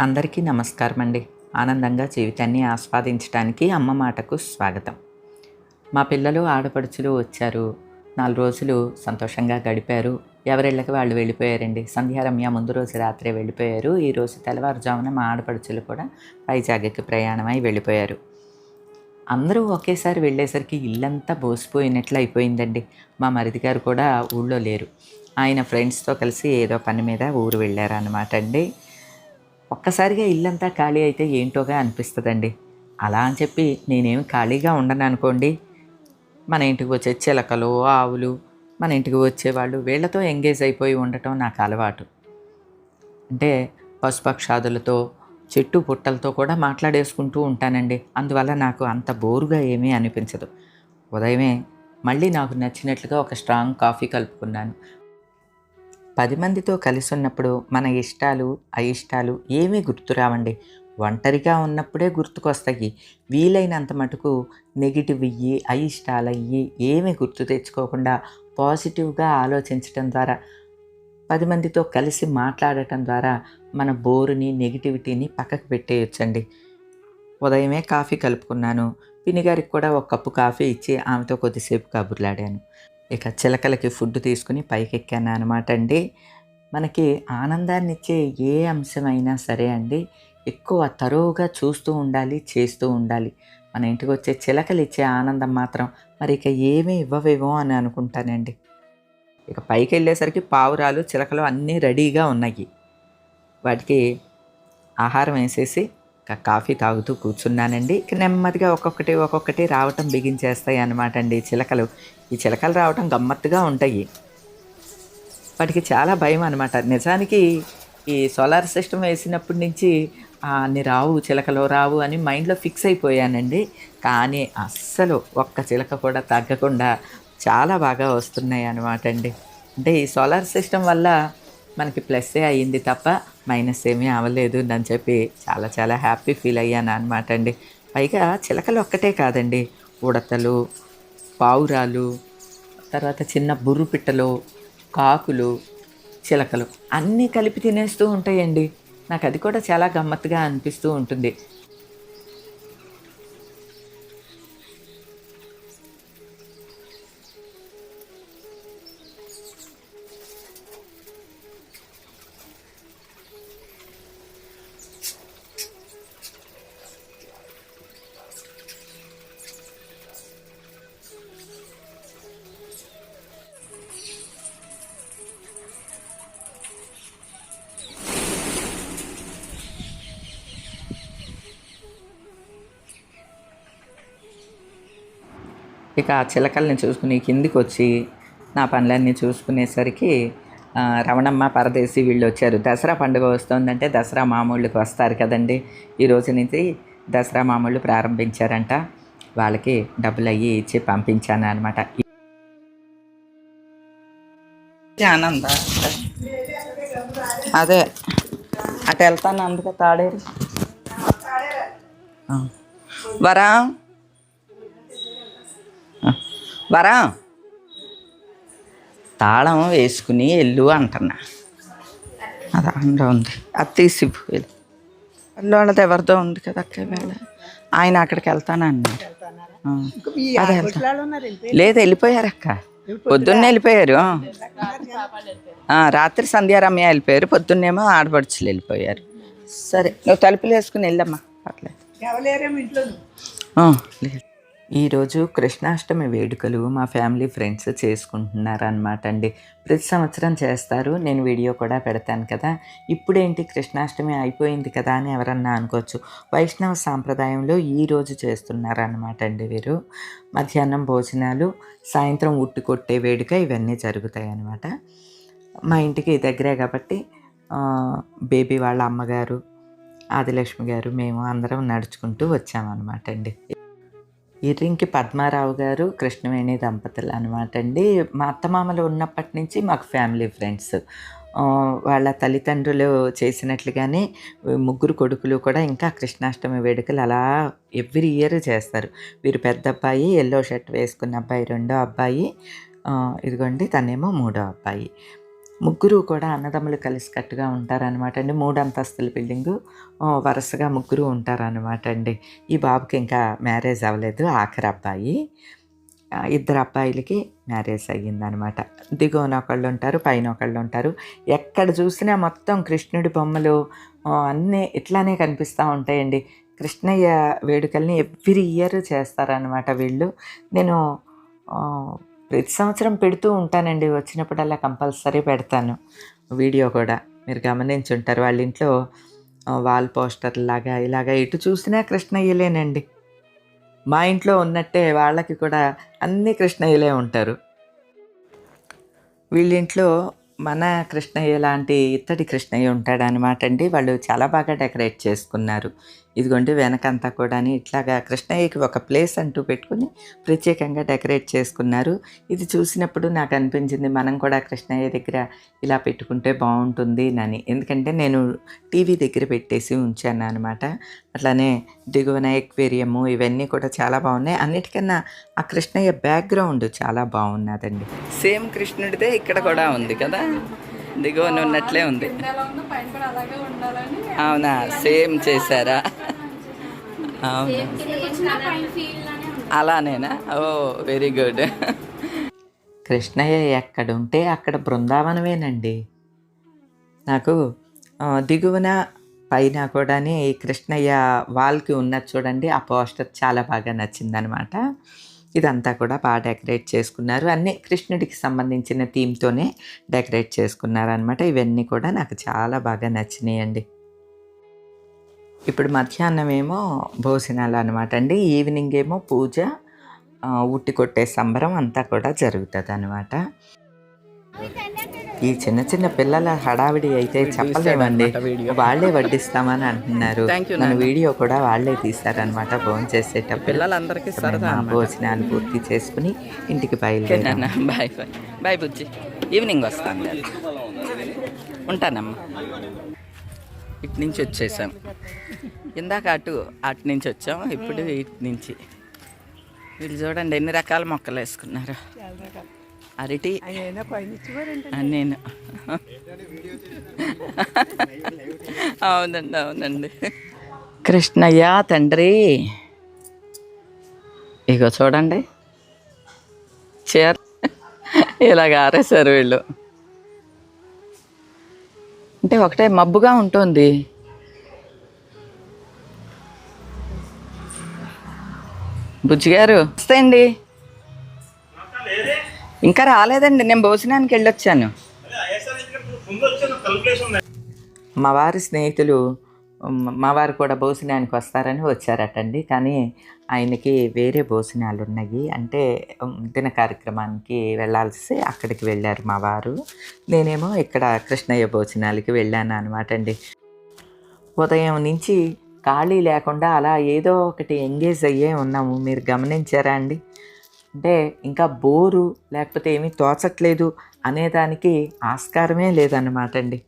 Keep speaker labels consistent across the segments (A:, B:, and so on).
A: అందరికీ నమస్కారం అండి ఆనందంగా జీవితాన్ని ఆస్వాదించడానికి అమ్మ మాటకు స్వాగతం. మా పిల్లలు ఆడపడుచులు వచ్చారు. నాలుగు రోజులు సంతోషంగా గడిపారు. ఎవరిళ్ళకి వాళ్ళు వెళ్ళిపోయారండి. సంధ్యారమ్య ముందు రోజు రాత్రే వెళ్ళిపోయారు. ఈరోజు తెల్లవారుజామున మా ఆడపడుచులు కూడా వైజాగ్కి ప్రయాణమై వెళ్ళిపోయారు. అందరూ ఒకేసారి వెళ్ళేసరికి ఇల్లంతా బోసిపోయినట్లు అయిపోయిందండి. మా మరిది గారు కూడా ఊళ్ళో లేరు. ఆయన ఫ్రెండ్స్తో కలిసి ఏదో పని మీద ఊరు వెళ్ళారనమాట అండి. ఒక్కసారిగా ఇల్లంతా ఖాళీ అయితే ఏంటోగా అనిపిస్తుందండి. అలా అని చెప్పి నేనేమి ఖాళీగా ఉండను అనుకోండి. మన ఇంటికి వచ్చే చిలకలు ఆవులు మన ఇంటికి వచ్చేవాళ్ళు వీళ్ళతో ఎంగేజ్ అయిపోయి ఉండటం నాకు అలవాటు. అంటే పశుపక్షాదులతో చెట్టు పుట్టలతో కూడా మాట్లాడేసుకుంటూ ఉంటానండి. అందువల్ల నాకు అంత బోరుగా ఏమీ అనిపించదు. ఉదయమే మళ్ళీ నాకు నచ్చినట్లుగా ఒక స్ట్రాంగ్ కాఫీ కలుపుకున్నాను. పది మందితో కలిసి ఉన్నప్పుడు మన ఇష్టాలు అయిష్టాలు ఏమీ గుర్తురావండి ఒంటరిగా ఉన్నప్పుడే గుర్తుకొస్తాయి. వీలైనంత మటుకు నెగిటివ్ ఇయ్యి అయిష్టాలయ్యి ఏమీ గుర్తు తెచ్చుకోకుండా పాజిటివ్గా ఆలోచించడం ద్వారా పది మందితో కలిసి మాట్లాడటం ద్వారా మన బోరుని నెగిటివిటీని పక్కకు పెట్టేయొచ్చండి. ఉదయమే కాఫీ కలుపుకున్నాను. పినిగారికి కూడా ఒక కప్పు కాఫీ ఇచ్చి ఆమెతో కొద్దిసేపు కబుర్లాడాను. ఇక చిలకలకి ఫుడ్ తీసుకుని పైకి ఎక్కాను అనమాట అండి. మనకి ఆనందాన్ని ఇచ్చే ఏ అంశమైనా సరే అండి ఎక్కువ తరువుగా చూస్తూ ఉండాలి చేస్తూ ఉండాలి. మన ఇంటికి వచ్చే చిలకలు ఇచ్చే ఆనందం మాత్రం మరి ఇక ఏమీ ఇవ్వవేమో అని అనుకుంటానండి. ఇక పైకి వెళ్ళేసరికి పావురాలు చిలకలు అన్నీ రెడీగా ఉన్నాయి. వాటికి ఆహారం వేసేసి కాఫీ తాగుతూ కూర్చున్నానండి. నెమ్మదిగా ఒక్కొక్కటి ఒక్కొక్కటి రావటం బిగించేస్తాయి అన్నమాట అండి చిలకలు. ఈ చిలకలు రావటం గమ్మత్తుగా ఉంటాయి. వాటికి చాలా భయం అనమాట నిజానికి ఈ సోలార్ సిస్టమ్ వేసినప్పటి నుంచి అన్ని రావు చిలకలు రావు అని మైండ్లో ఫిక్స్ అయిపోయానండి. కానీ అస్సలు ఒక్క చిలక కూడా తగ్గకుండా చాలా బాగా వస్తున్నాయి అనమాట అండి అంటే ఈ సోలార్ సిస్టమ్ వల్ల మనకి ప్లస్సే అయ్యింది తప్ప మైనస్ ఏమీ అవ్వలేదు అని చెప్పి చాలా చాలా హ్యాపీ ఫీల్ అయ్యాను అనమాట అండి. పైగా చిలకలు ఒక్కటే కాదండి. ఉడతలు పావురాలు తర్వాత చిన్న బుర్రు పిట్టలు కాకులు చిలకలు అన్నీ కలిపి తినేస్తూ ఉంటాయండి. నాకు అది కూడా చాలా గమ్మత్తుగా అనిపిస్తూ ఉంటుంది. ఇక ఆ చిలకల్ని చూసుకుని కిందికి వచ్చి నా పనులన్నీ చూసుకునేసరికి రమణమ్మ పరదేశి వీళ్ళు వచ్చారు. దసరా పండుగ వస్తుందంటే దసరా మామూళ్ళకి వస్తారు కదండి. ఈ రోజు నుంచి దసరా మామూళ్ళు ప్రారంభించారంట. వాళ్ళకి డబ్బులు అయ్యి ఇచ్చి పంపించాను అనమాట ఆనంద. అదే. అటు వెళ్తాను అందుకే తాడేరు. వరా? వరా. తాళం వేసుకుని వెళ్ళు అంటున్నా. అది అందులో ఉంది. అది తీసి వెళ్ళు. వాళ్ళు వాళ్ళది ఎవరిదో ఉంది కదా అక్క వేళ ఆయన అక్కడికి వెళ్తానన్నాడు. అదే వెళ్తా. లేదు వెళ్ళిపోయారు అక్క. పొద్దున్నే వెళ్ళిపోయారు. రాత్రి సంధ్యారమ్య వెళ్ళిపోయారు. పొద్దున్నేమో ఆడపడుచులు వెళ్ళిపోయారు. సరే నువ్వు తలుపులు వేసుకుని వెళ్ళమ్మా. పర్లేదు. లేదు. ఈరోజు కృష్ణాష్టమి వేడుకలు మా ఫ్యామిలీ ఫ్రెండ్స్ చేసుకుంటున్నారు అనమాట అండి. ప్రతి సంవత్సరం చేస్తారు. నేను వీడియో కూడా పెడతాను కదా. ఇప్పుడేంటి కృష్ణాష్టమి అయిపోయింది కదా అని ఎవరన్నా అనుకోవచ్చు. వైష్ణవ సాంప్రదాయంలో ఈరోజు చేస్తున్నారు అనమాట అండి వీరు. మధ్యాహ్నం భోజనాలు సాయంత్రం ఉట్టి కొట్టే వేడుక ఇవన్నీ జరుగుతాయి అన్నమాట మా ఇంటికి దగ్గరే కాబట్టి బేబీ వాళ్ళ అమ్మగారు ఆదిలక్ష్మి గారు మేము అందరం నడుచుకుంటూ వచ్చామన్నమాట అండి. ఇర్రింకి పద్మారావు గారు కృష్ణవేణి దంపతులు అనమాట అండి. మా అత్తమామలు ఉన్నప్పటి నుంచి మాకు ఫ్యామిలీ ఫ్రెండ్స్. వాళ్ళ తల్లిదండ్రులు చేసినట్లుగానే ముగ్గురు కొడుకులు కూడా ఇంకా కృష్ణాష్టమి వేడుకలు అలా ఎవ్రీ ఇయర్ చేస్తారు. వీరు పెద్ద అబ్బాయి ఎల్లో షర్ట్ వేసుకున్న అబ్బాయి రెండో అబ్బాయి. ఇదిగోండి తనేమో మూడో అబ్బాయి. ముగ్గురు కూడా అన్నదమ్ములు కలిసికట్టుగా ఉంటారనమాట అండి. మూడు అంతస్తుల బిల్డింగు. వరుసగా ముగ్గురు ఉంటారనమాట అండి. ఈ బాబుకి ఇంకా మ్యారేజ్ అవ్వలేదు ఆఖరి అబ్బాయి. ఇద్దరు అబ్బాయిలకి మ్యారేజ్ అయ్యిందనమాట దిగువన ఒకళ్ళు ఉంటారు పైన ఒకళ్ళు ఉంటారు. ఎక్కడ చూసినా మొత్తం కృష్ణుడి బొమ్మలు అన్నీ ఇట్లానే కనిపిస్తూ ఉంటాయండి. కృష్ణయ్య వేడుకల్ని ఎవ్రీ ఇయర్ చేస్తారనమాట వీళ్ళు. నేను ప్రతి సంవత్సరం పెడుతూ ఉంటానండి. వచ్చినప్పుడల్లా కంపల్సరీ పెడతాను. వీడియో కూడా. మీరు గమనించి ఉంటారు. వాళ్ళ ఇంట్లో వాల్ పోస్టర్ లాగా ఇలాగా ఎటు చూసినా కృష్ణయ్యలేనండి. మా ఇంట్లో ఉన్నట్టే వాళ్ళకి కూడా అన్ని కృష్ణయ్యలే ఉంటారు. వీళ్ళింట్లో మన కృష్ణయ్య లాంటి ఇత్తడి కృష్ణయ్య ఉంటాడనమాట అండి. వాళ్ళు చాలా బాగా డెకరేట్ చేసుకున్నారు. ఇదిగోండి వెనకంతా కూడా ఇట్లాగా కృష్ణయ్యకి ఒక ప్లేస్ అంటూ పెట్టుకుని ప్రత్యేకంగా డెకరేట్ చేసుకున్నారు. ఇది చూసినప్పుడు నాకు అనిపించింది మనం కూడా కృష్ణయ్య దగ్గర ఇలా పెట్టుకుంటే బాగుంటుంది అని ఎందుకంటే నేను టీవీ దగ్గర పెట్టేసి ఉంచాను అనమాట అట్లానే దిగువన ఎక్వేరియము ఇవన్నీ కూడా చాలా బాగున్నాయి. అన్నిటికన్నా ఆ కృష్ణయ్య బ్యాక్గ్రౌండ్ చాలా బాగున్నదండి. సేమ్ కృష్ణుడిదే ఇక్కడ కూడా ఉంది కదా? దిగువన ఉన్నట్లే ఉంది. అవునా? సేమ్ చేశారా? అవునా? అలానేనా? ఓ వెరీ గుడ్. కృష్ణయ్య ఎక్కడుంటే అక్కడ బృందావనమేనండి. నాకు దిగువన పైన కూడా ఈ కృష్ణయ్య వాల్కి ఉన్నది చూడండి ఆ పోస్టర్ చాలా బాగా నచ్చిందనమాట. ఇదంతా కూడా బాగా డెకరేట్ చేసుకున్నారు. అన్నీ కృష్ణుడికి సంబంధించిన థీమ్తోనే డెకరేట్ చేసుకున్నారు అనమాట ఇవన్నీ కూడా నాకు చాలా బాగా నచ్చినాయండి. ఇప్పుడు మధ్యాహ్నం ఏమో భోజనాలు అనమాట అండి. ఈవినింగ్ ఏమో పూజ ఉట్టి కొట్టే సంబరం అంతా కూడా జరుగుతుంది అనమాట ఈ చిన్న చిన్న పిల్లల హడావిడి అయితే చెప్పలేమండి. వాళ్ళే వడ్డిస్తామని అంటున్నారు. మన వీడియో కూడా వాళ్ళే తీస్తారనమాట భోజనం చేసేటప్పుడు.
B: పిల్లలందరికీ సరదా
A: భోజనాలు పూర్తి చేసుకుని ఇంటికి బయలుదేరాం.
B: బాయ్ బాయ్ బాయ్ బుజ్జి. ఈవినింగ్ వస్తాను నేను ఉంటానమ్మా. ఇటు నుంచి వచ్చేసాం. ఇందాక అటు అటు నుంచి వచ్చాం ఇప్పుడు ఇటు నుంచి. వీళ్ళు చూడండి ఎన్ని రకాల మొక్కలు వేసుకున్నారు. అరటి. నేను. అవునండి అవునండి. కృష్ణయ్య తండ్రి. ఇగో చూడండి. చీర. ఇలాగ ఆరేశారు వీళ్ళు. అంటే ఒకటే మబ్బుగా ఉంటుంది. బుజ్జిగారు వస్తే అండి. ఇంకా రాలేదండి నేను భోజనానికి వెళ్ళొచ్చాను. మా వారి స్నేహితులు మా వారు కూడా భోజనానికి వస్తారని వచ్చారటండి. కానీ ఆయనకి వేరే భోజనాలు ఉన్నాయి. అంటే దిన కార్యక్రమానికి వెళ్ళాల్సి అక్కడికి వెళ్ళారు మా వారు. నేనేమో ఇక్కడ కృష్ణయ్య భోజనాలకి వెళ్ళాను అనమాట అండి ఉదయం నుంచి ఖాళీ లేకుండా అలా ఏదో ఒకటి ఎంగేజ్ అయ్యే ఉన్నాము. మీరు గమనించారా అండి? అంటే ఇంకా బోరు లేకపోతే ఏమీ తోచట్లేదు అనేదానికి ఆస్కారమే లేదన్నమాట అండి.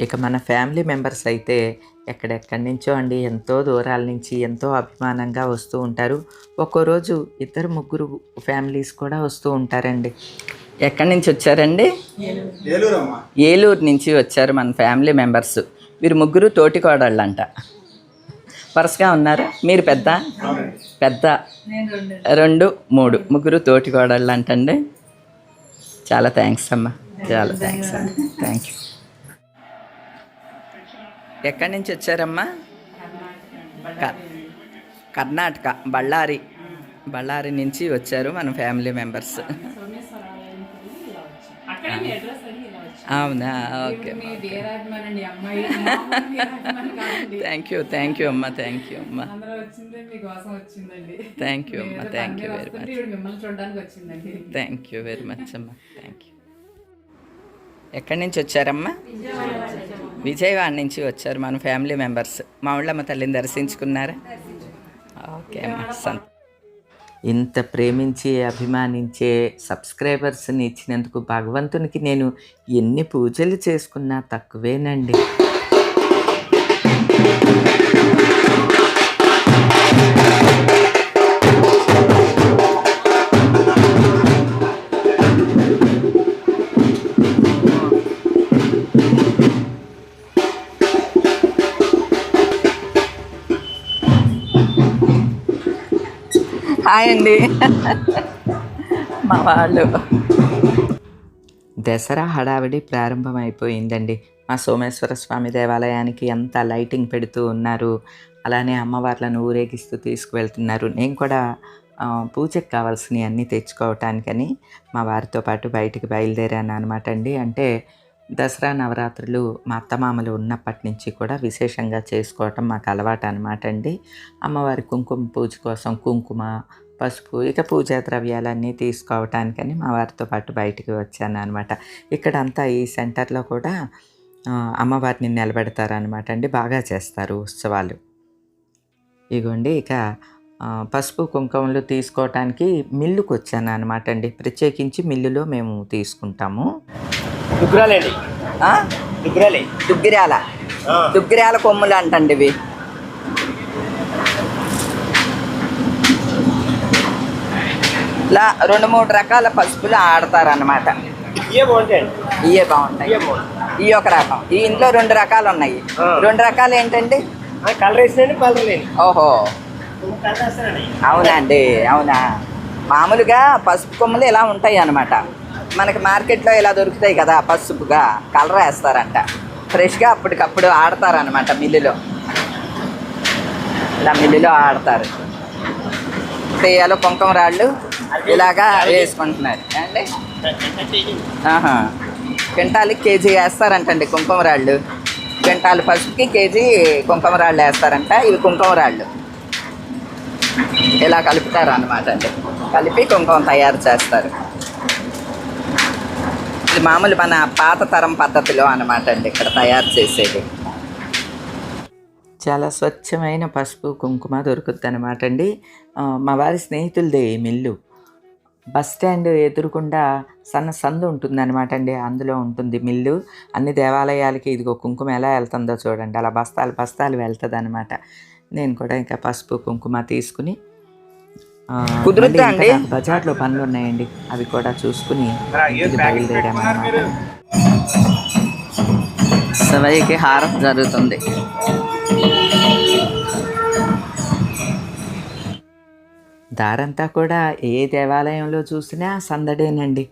B: ఇక మన ఫ్యామిలీ మెంబర్స్ అయితే ఎక్కడెక్కడి నుంచో అండి ఎంతో దూరాల నుంచి ఎంతో అభిమానంగా వస్తూ ఉంటారు. ఒక్కో రోజు ఇద్దరు ముగ్గురు ఫ్యామిలీస్ కూడా వస్తూ ఉంటారండి. ఎక్కడి నుంచి వచ్చారండి? ఏలూరు నుంచి వచ్చారు మన ఫ్యామిలీ మెంబర్స్. వీరు ముగ్గురు తోటి కోడళ్ళంట వరుసగా ఉన్నారు. మీరు పెద్ద? పెద్ద. రెండు మూడు. ముగ్గురు తోటి కోడళ్ళు అంటండి. చాలా థ్యాంక్స్ అమ్మా. చాలా థ్యాంక్స్ అమ్మా. థ్యాంక్ యూ ఎక్కడి నుంచి వచ్చారమ్మా? క- కర్ణాటక బళ్ళారి. బళ్ళారి నుంచి వచ్చారు మన ఫ్యామిలీ మెంబర్స్ అవునా? Okay thank you thank you అమ్మా థ్యాంక్ యూ అమ్మా. థ్యాంక్ యూ అమ్మా thank you very much thank you very much అమ్మా థ్యాంక్ యూ ఎక్కడి నుంచి వచ్చారమ్మా? విజయవాడ నుంచి వచ్చారు మన ఫ్యామిలీ మెంబర్స్. మా ఊళ్ళమ్మ తల్లిని దర్శించుకున్నారా? ఓకే అమ్మా సంత
A: ఇంత ప్రేమించి అభిమానించే సబ్స్క్రైబర్స్ని ఇచ్చినందుకు భగవంతునికి నేను ఎన్ని పూజలు చేసుకున్నా తక్కువేనండి. హాయ్ అండి. మా వాళ్ళు. దసరా హడావిడి ప్రారంభమైపోయిందండి. మా సోమేశ్వర స్వామి దేవాలయానికి ఎంత లైటింగ్ పెడుతూ ఉన్నారు. అలానే అమ్మవార్లను ఊరేగిస్తూ తీసుకువెళ్తున్నారు. నేను కూడా పూజకు కావాల్సినవి అన్నీ తెచ్చుకోవటానికని మా వారితో పాటు బయటికి బయలుదేరాను అనమాట అండి. అంటే దసరా నవరాత్రులు మా అత్తమామలు ఉన్నప్పటి నుంచి కూడా విశేషంగా చేసుకోవటం మాకు అలవాటు అనమాట అండి. అమ్మవారి కుంకుమ పూజ కోసం కుంకుమ పసుపు ఇక పూజా ద్రవ్యాలన్నీ తీసుకోవటానికని మా వారితో పాటు బయటికి వచ్చాను అనమాట ఇక్కడంతా ఈ సెంటర్లో కూడా అమ్మవారిని నిలబెడతారనమాట అండి. బాగా చేస్తారు ఉత్సవాలు. ఇగోండి ఇక పసుపు కుంకుమలు తీసుకోవటానికి మిల్లుకు వచ్చాను అనమాట అండి. ప్రత్యేకించి మిల్లులో మేము తీసుకుంటాము.
C: దుగ్గురాలండి? దుగ్గురాలే.
A: దుగ్గిరాల. దుగ్గిరాల కొమ్ములు అంటండి ఇవి. ఇలా రెండు మూడు రకాల పసుపులు ఆడతారన్నమాట.
C: ఇవే
A: బాగుంటాయి. ఈ ఒక రకం. ఈ ఇంట్లో రెండు రకాలు ఉన్నాయి. రెండు రకాలు ఏంటండి?
C: కలర్ వేసినండి కలర్ లేని
A: ఓహో. అవునండి అవునా. మామూలుగా పసుపు కొమ్ములు ఇలా ఉంటాయి అన్నమాట మనకి మార్కెట్లో ఇలా దొరుకుతాయి కదా పసుపుగా. కలర్ వేస్తారంట. ఫ్రెష్గా అప్పటికప్పుడు ఆడతారనమాట మిల్లులో. ఇలా మిల్లులో ఆడతారు. తెయ్యాలు కుంకుమ రాళ్ళు. ఇలాగా వేసుకుంటున్నారు. అండి ఆహా. కేజీ వేస్తారంటండి కుంకుమ రాళ్ళు క్వింటాల్ పసుపుకి కేజీ కుంకుమ రాళ్ళు వేస్తారంట. ఇవి కుంకుమ రాళ్ళు ఇలా కలుపుతారు అనమాట అండి. కలిపి కుంకుమ తయారు చేస్తారు. ఇది మామూలు మన పాత తరం పద్ధతిలో అనమాట అండి ఇక్కడ తయారు చేసేది. చాలా స్వచ్ఛమైన పసుపు కుంకుమ దొరుకుద్ది అనమాట అండి మా వారి స్నేహితులది మిల్లు. బస్ స్టాండ్ ఎదురుకుండా సన్న సందు ఉంటుందన్నమాట అండి. అందులో ఉంటుంది మిల్లు. అన్ని దేవాలయాలకి ఇదిగో కుంకుమ ఎలా వెళ్తుందో చూడండి. అలా బస్తాలు బస్తాలు వెళ్తుంది అనమాట నేను కూడా ఇంకా పసుపు కుంకుమ తీసుకుని? నాకు బజార్లో పనులు ఉన్నాయండి అవి కూడా చూసుకుని బయలుదేరామన్నమాట.
B: శివయ్యకి హారం జరుగుతుంది.
A: దారంతా కూడా ఏ దేవాలయంలో చూసినా సందడేనండి.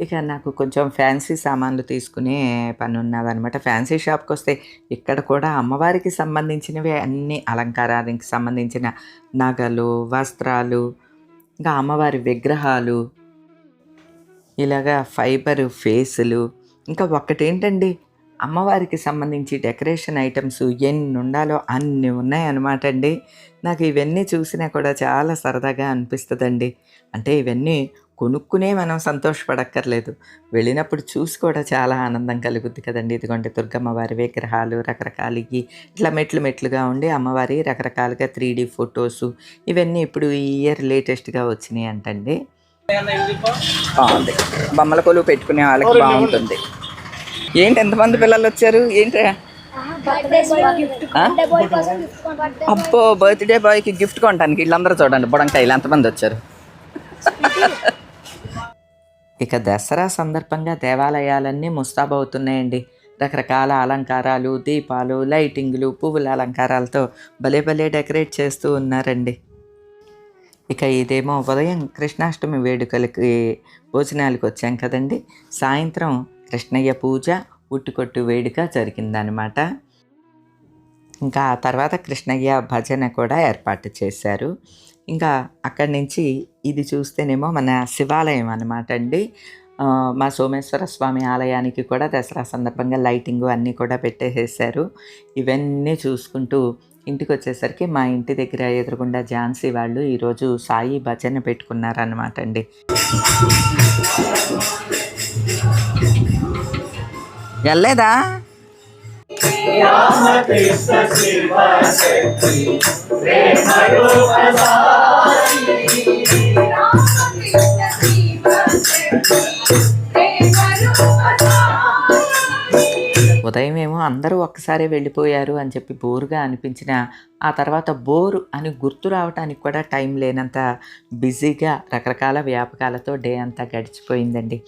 A: ఇక నాకు కొంచెం ఫ్యాన్సీ సామాన్లు తీసుకునే పని ఉన్నదనమాట ఫ్యాన్సీ షాప్కి వస్తే ఇక్కడ కూడా అమ్మవారికి సంబంధించినవి అన్ని అలంకారానికి సంబంధించిన నగలు వస్త్రాలు ఇంకా అమ్మవారి విగ్రహాలు ఇలాగా ఫైబర్ ఫేసులు. ఇంకా ఒక్కటేంటండి అమ్మవారికి సంబంధించి డెకరేషన్ ఐటమ్స్ ఎన్ని ఉండాలో అన్ని ఉన్నాయన్నమాట అండి. నాకు ఇవన్నీ చూసినా కూడా చాలా సరదాగా అనిపిస్తుందండి. అంటే ఇవన్నీ కొనుక్కునే మనం సంతోషపడక్కర్లేదు. వెళ్ళినప్పుడు చూసి కూడా చాలా ఆనందం కలుగుద్ది కదండి. ఇదిగోండి దుర్గమ్మ వారి విగ్రహాలు రకరకాలకి ఇట్లా మెట్లు మెట్లుగా ఉండి అమ్మవారి రకరకాలుగా త్రీ డీ ఫొటోసు ఇవన్నీ ఇప్పుడు ఈ ఇయర్ లేటెస్ట్గా వచ్చినాయి అంటండి.
B: బాగుంది బొమ్మల కొలువు పెట్టుకునే వాళ్ళకి బాగుంటుంది. ఏంటి ఎంతమంది పిల్లలు వచ్చారు? ఏంటి? అబ్బో బర్త్డే బాయ్కి గిఫ్ట్ కొనడానికి వీళ్ళందరూ చూడండి బుడంకాయలు ఎంతమంది వచ్చారు?
A: ఇక దసరా సందర్భంగా దేవాలయాలన్నీ ముస్తాబవుతున్నాయండి రకరకాల అలంకారాలు దీపాలు లైటింగ్లు పువ్వుల అలంకారాలతో భలే భలే డెకరేట్ చేస్తూ ఉన్నారండి. ఇక ఇదేమో ఉదయం కృష్ణాష్టమి వేడుకలకి భోజనాలకు వచ్చాం కదండి. సాయంత్రం కృష్ణయ్య పూజ ఉట్టుకొట్టు వేడుక జరిగిందనమాట ఇంకా ఆ తర్వాత కృష్ణయ్య భజన కూడా ఏర్పాటు చేశారు. ఇంకా అక్కడి నుంచి ఇది చూస్తేనేమో మన శివాలయం అనమాట అండి. మా సోమేశ్వర స్వామి ఆలయానికి కూడా దసరా సందర్భంగా లైటింగ్ అన్నీ కూడా పెట్టేసేసారు ఇవన్నీ చూసుకుంటూ ఇంటికి వచ్చేసరికి మా ఇంటి దగ్గర ఎదురుగుండా ఝాన్సీ వాళ్ళు ఈరోజు సాయి భజన పెట్టుకున్నారనమాట అండి.
B: వెళ్ళలేదా?
A: ఉదయం ఏమో అందరూ ఒక్కసారే వెళ్ళిపోయారు అని చెప్పి బోరుగా అనిపించిన ఆ తర్వాత బోరు అని గుర్తు రావడానికి కూడా టైం లేనంత బిజీగా రకరకాల వ్యాపకాలతో డే అంతా గడిచిపోయిందండి.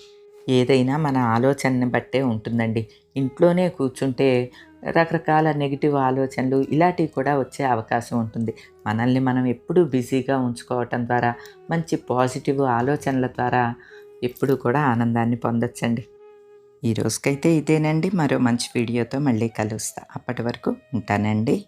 A: ఏదైనా మన ఆలోచనని బట్టే ఉంటుందండి. ఇంట్లోనే కూర్చుంటే రకరకాల నెగిటివ్ ఆలోచనలు ఇలాంటివి కూడా వచ్చే అవకాశం ఉంటుంది. మనల్ని మనం ఎప్పుడూ బిజీగా ఉంచుకోవటం ద్వారా మంచి పాజిటివ్ ఆలోచనల ద్వారా ఎప్పుడూ కూడా ఆనందాన్ని పొందొచ్చండి. ఈ రోజుకైతే ఇదేనండి. మరో మంచి వీడియోతో మళ్ళీ కలుస్తా. అప్పటి వరకు ఉంటానండి.